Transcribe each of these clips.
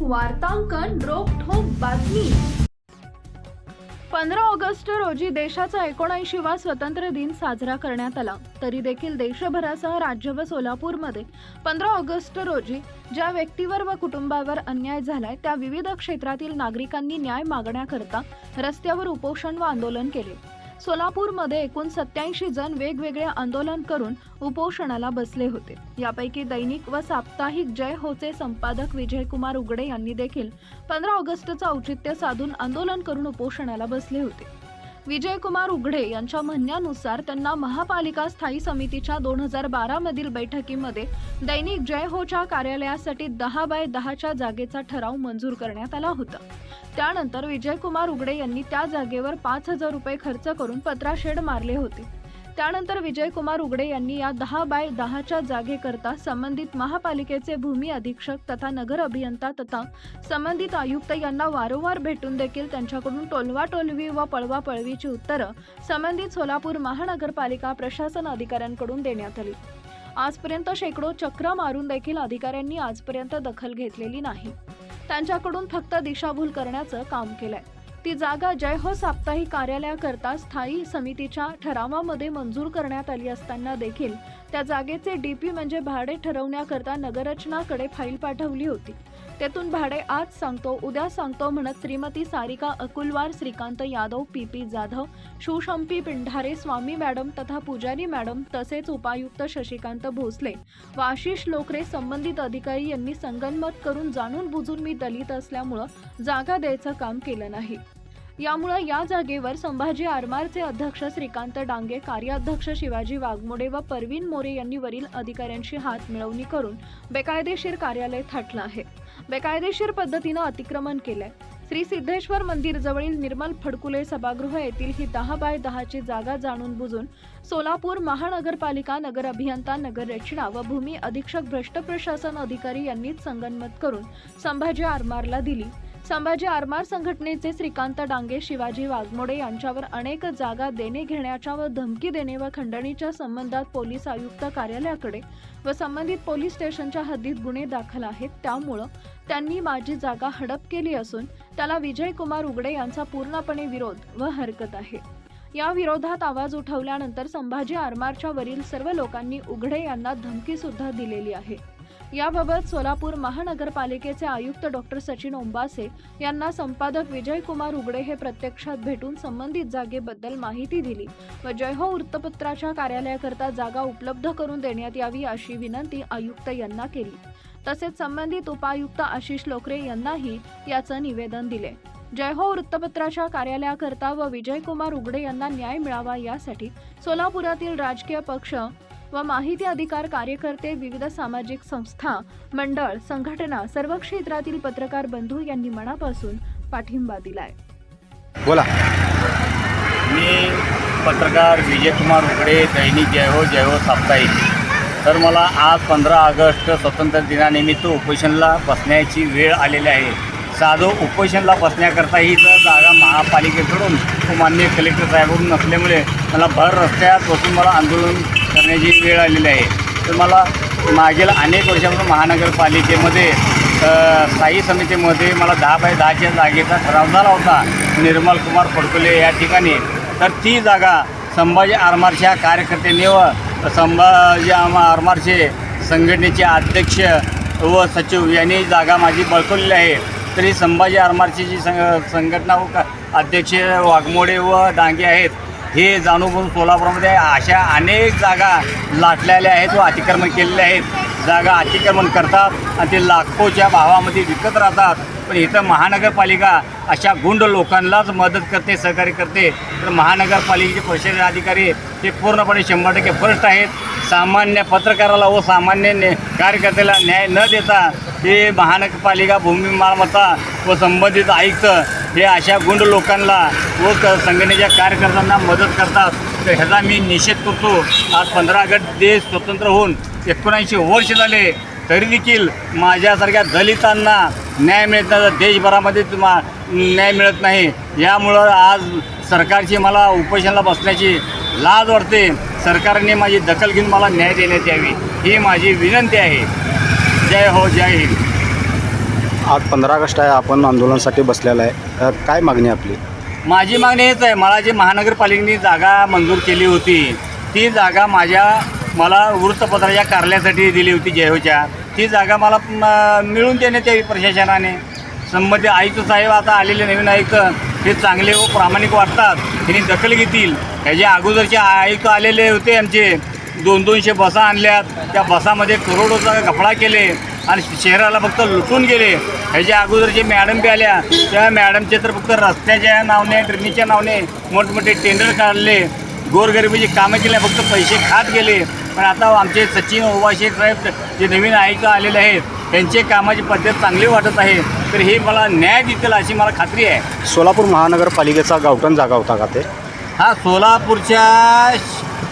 वार्तांकन रोखोक बातमी. पंधरा ऑगस्ट रोजी देशाचा एकोणऐंशीवा स्वतंत्र दिन साजरा करण्यात आला. तरी देखील देशभरासह राज्य व सोलापूरमध्ये पंधरा ऑगस्ट रोजी ज्या व्यक्तीवर व कुटुंबावर अन्याय झालाय त्या विविध क्षेत्रातील नागरिकांनी न्याय मागण्याकरता रस्त्यावर उपोषण व आंदोलन केले. सोलापूरमध्ये एकूण सत्याऐंशी जण वेगवेगळे आंदोलन करून उपोषणाला बसले होते. यापैकी दैनिक व साप्ताहिक जय होचे संपादक विजयकुमार उगडे यांनी देखील पंधरा ऑगस्टचं औचित्य साधून आंदोलन करून उपोषणाला बसले होते. विजयकुमार उघडे यांच्या म्हणण्यानुसार त्यांना महापालिका स्थायी समितीच्या दोन हजार बारा मधील बैठकीमध्ये दैनिक जय होच्या कार्यालयासाठी दहा बाय दहाच्या जागेचा ठराव मंजूर करण्यात आला होता. त्यानंतर विजयकुमार उघडे यांनी त्या जागेवर पाच हजार रुपये खर्च करून पत्राशेड मारले होते. त्यानंतर विजयकुमार उगडे यांनी या दहा बाय दहाच्या जागेकरता संबंधित महापालिकेचे भूमी अधीक्षक तथा नगर अभियंता तथा संबंधित आयुक्त यांना वारंवार भेटून देखील त्यांच्याकडून टोलवाटोलवी व पळवापळवीची उत्तरं संबंधित सोलापूर महानगरपालिका प्रशासन अधिकाऱ्यांकडून देण्यात आली. आजपर्यंत शेकडो चक्र मारून देखील अधिकाऱ्यांनी आजपर्यंत दखल घेतलेली नाही. त्यांच्याकडून फक्त दिशाभूल करण्याचं काम केलंय. ती जागा जय हो साप्ताहिक कार्यालयाकरता स्थायी समितीच्या ठरावामध्ये मंजूर करण्यात आली असताना देखील त्या जागेचे डीपी म्हणजे भाडे ठरवण्याकरता नगररचनाकडे फाईल पाठवली होती. त्यातून भाडे आज सांगतो उद्या सांगतो म्हणत Shrimati Sarika Akulwar Shrikant Yadav P P Jadhav Shivshampi Pindhare Swami madam तथा पुजारी मॅडम तसेच उपायुक्त शशिकांत भोसले व आशिष लोकरे संबंधित अधिकारी यांनी संगनमत करून जाणून बुजून मी दलित असल्यामुळं जागा द्यायचं काम केलं नाही. यामुळं या जागेवर संभाजी आरमारचे अध्यक्ष श्रीकांत डांगे कार्याध्यक्ष शिवाजी वाघमोडे व परवीन मोरे यांनी वरील अधिकाऱ्यांशी हात मिळवणी करून बेकायदेशीर कार्यालय थाटलं आहे. बेकायदेशीर पद्धतीनं अतिक्रमण केलंय. श्री सिद्धेश्वर मंदिर जवळील निर्मल फडकुले सभागृह येथील ही दहा बाय दहाची जागा जाणून बुजून सोलापूर महानगरपालिका नगर अभियंता नगर रचना व भूमी अधीक्षक भ्रष्ट प्रशासन अधिकारी यांनीच संगनमत करून संभाजी आरमारला दिली. संभाजी आरमार संघटनेचे श्रीकांत डांगे शिवाजी वाघमोडे यांच्यावर अनेक जागा देणे घेण्याच्या व धमकी देणे व खंडणीच्या संबंधात पोलीस आयुक्त कार्यालयाकडे व संबंधित पोलीस स्टेशनच्या हद्दीत गुन्हे दाखल आहेत. त्यामुळं त्यांनी माझी जागा हडप केली असून त्याला विजय कुमार उगडे यांचा पूर्णपणे विरोध व हरकत आहे. या विरोधात आवाज उठवल्यानंतर संभाजी आरमारच्या वरील सर्व लोकांनी उघडे यांना धमकी सुद्धा दिलेली आहे. याबाबत सोलापूर महानगरपालिकेचे आयुक्त डॉक्टर सचिन ओंबासे यांना संपादक विजयकुमार उगडे हे प्रत्यक्षात भेटून संबंधित जागेबद्दल माहिती दिली. व जयहो वृत्तपत्राच्या कार्यालयाकरता जागा उपलब्ध करून देण्यात यावी अशी विनंती आयुक्त यांना केली. तसेच संबंधित उपायुक्त आशिष लोकरे यांनाही याचं निवेदन दिले. जय हो वृत्तपत्राच्या कार्यालयाकरता व विजयकुमार उगडे यांना न्याय मिळावा यासाठी सोलापुरातील राजकीय पक्ष व माहिती अधिकार कार्यकर्ते विविध सामाजिक संस्था मंडळ संघटना सर्व क्षेत्रातील पत्रकार बंधू यांनी मनापासून पाठिंबा दिलाय. बोला. मी पत्रकार विजयकुमार उघडे दैनिक जय हो जय हो साप्ताहिक. तर मला आज पंधरा ऑगस्ट स्वातंत्र्य दिनानिमित्त उपोषणला बसण्याची वेळ आलेली आहे. साधं उपोषणला बसण्याकरता ही जर जागा महापालिकेकडून व माननीय कलेक्टर साहेबांकडून नसल्यामुळे मला भर रस्त्यात बसून मला आंदोलन करण्याची वेळ आलेली आहे. तर मला मागील अनेक वर्षापासून महानगरपालिकेमध्ये स्थायी समितीमध्ये मला दहा बाय दहाच्या जागेचा ठराव झाला होता. निर्मल कुमार फडकुले या ठिकाणी. तर ती जागा संभाजी आरमारच्या कार्यकर्त्यांनी व संभाजी आरमारचे संघटनेचे अध्यक्ष व सचिव यांनी जागा माझी बळकवलेली आहे. तरी संभाजी आरमारची जी संघ संघटना व अध्यक्ष वाघमोडे व डांगे आहेत हे जाणून सोलापूरमध्ये अशा अनेक जागा लाटलेल्या आहेत व अतिक्रमण केलेल्या आहेत. जागा अतिक्रमण करतात आणि ते लाखोच्या भावामध्ये विकत राहतात. पण इथं महानगरपालिका अशा गुंड लोकांनाच मदत करते सहकार्य करते. तर महानगरपालिकेचे प्रशासन अधिकारी ते पूर्णपणे शंभर टक्के भ्रष्ट आहेत. सामान्य पत्रकाराला व सामान्य ने कार्यकर्त्याला न्याय न देता हे महानगरपालिका भूमी मालमत्ता व संबंधित आयुक्त हे अशा गुंड लोकांना व संघटनेच्या कार्यकर्त्यांना मदत करतात. तर ह्याचा मी निषेध करतो. आज पंधरा ऑगस्ट देश स्वतंत्र होऊन एकोणऐंशी वर्ष झाले. तरी देखील माझ्यासारख्या दलितांना न्याय मिळत नाही. देशभरामध्ये तुम्हा न्याय मिळत नाही. यामुळं आज सरकारची मला उपोषणाला बसण्याची लाज वाटते. सरकारने माझी दखल घेऊन मला न्याय देण्यात यावी. ही माझी विनंती आहे. जय हो जय हिंद. आज पंधरा ऑगस्ट आहे आपण आंदोलनासाठी बसलेला आहे. अ, काय मागणी आपली? माझी मागणी हेच आहे मला जी महानगरपालिकेने जागा मंजूर केली होती ती जागा माझ्या मला वृत्तपत्राच्या कार्यालयासाठी दिली होती जयहोच्या ती जागा मला म, मिळून देण्यात यावी प्रशासनाने. संबंधित आयुक्त साहेब आता आलेले नवीन आयुक्त हे चांगले व प्रामाणिक वाटतात त्यांनी दखल घेतील. ह्याच्या अगोदरचे आयुक्त आलेले होते आमचे दोन दोनशे बसा आणल्यात त्या बसामध्ये करोडोचा घपळा केले. आणि शहराला फक्त लुटून गेले. ह्याच्या अगोदर जे मॅडम बी आल्या त्या मॅडमचे तर फक्त रस्त्याच्या नावने ड्रेनेजच्या नावने मोठमोठे टेंडर काढले. गोरगरिबीची कामं केली फक्त पैसे खात गेले. पण आता आमचे सचिन ओवाशे साहेब जे नवीन आयुक्त आलेले आहेत त्यांचे कामाची पद्धत चांगली वाटत आहे. तर हे मला न्याय देतील अशी मला खात्री आहे. सोलापूर महानगरपालिकेचा गावठण जागा होता का ते? हा सोलापूरच्या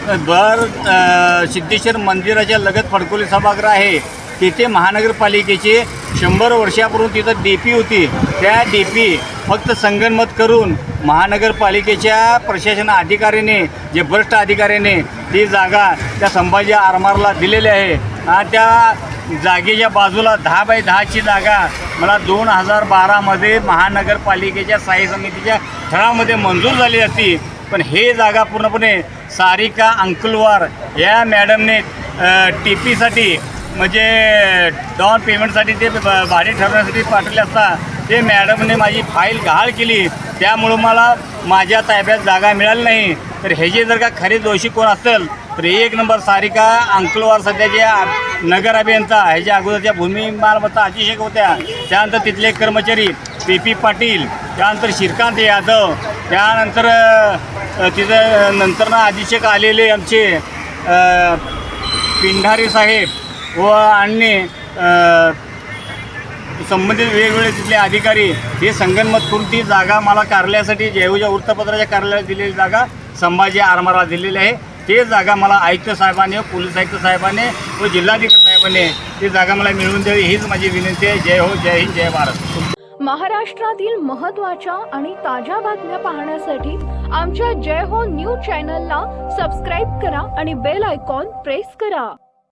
अ, सिद्धेश्वर मंदिराच्या लगत फडकोली सभागृह आहे. तिथे महानगरपालिकेचे शंभर वर्षापूर्वी तिथं डी पी होती. त्या डी पी फक्त संगनमत करून महानगरपालिकेच्या प्रशासन अधिकाऱ्याने जे भ्रष्ट अधिकाऱ्याने ती जागा त्या संभाजी आरमारला दिलेली आहे. आणि त्या जागेच्या बाजूला दहा बाय दहाची जागा मला दोन हजार बारामध्ये महानगरपालिकेच्या स्थायी समितीच्या ठरावामध्ये मंजूर झाली असती पण हे जागा पूर्णपणे सारिका अंकुलवार या मॅडमने टी पीसाठी म्हणजे डाऊन पेमेंटसाठी ते भाडे ठरवण्यासाठी पाठवले असता ते मॅडमने माझी फाईल गहाळ केली. त्यामुळं मला माझ्या ताब्यात जागा मिळाली नाही. तर ह्याचे जर का खरे दोषी कोण असेल तर एक नंबर सारिका अंकलवार सध्याच्या नगर अभियंता ह्याच्या अगोदरच्या भूमी मालमत्ता अतिशय होत्या त्यानंतर तिथले कर्मचारी पी पी पाटील त्यानंतर श्रीकांत यादव त्यानंतर तिथं नंतर ना अधीक्षक आलेले आमचे पिंढारी साहेब व आणि संबंधित वेगवेगळे तिथले अधिकारी हे संगनमत करून ती जागा मला कार्यालयासाठी जेहूच्या वृत्तपत्राच्या कार्यालयात दिलेली जागा संभाजी आरमाराला दिलेली आहे. ते जागा मला आयुक्त साहेबांनी पोलीस आयुक्त साहेबांनी व जिल्हाधिकारी साहेबांनी ती जागा मला मिळवून द्यावी हीच माझी विनंती आहे. जय हो जय हिंद जय भारत. महाराष्ट्रातील महत्त्वाच्या आणि ताज्या बातम्या पाहण्यासाठी आमच्या जय हो न्यूज चॅनलला सबस्क्राईब करा आणि बेल आयकॉन प्रेस करा.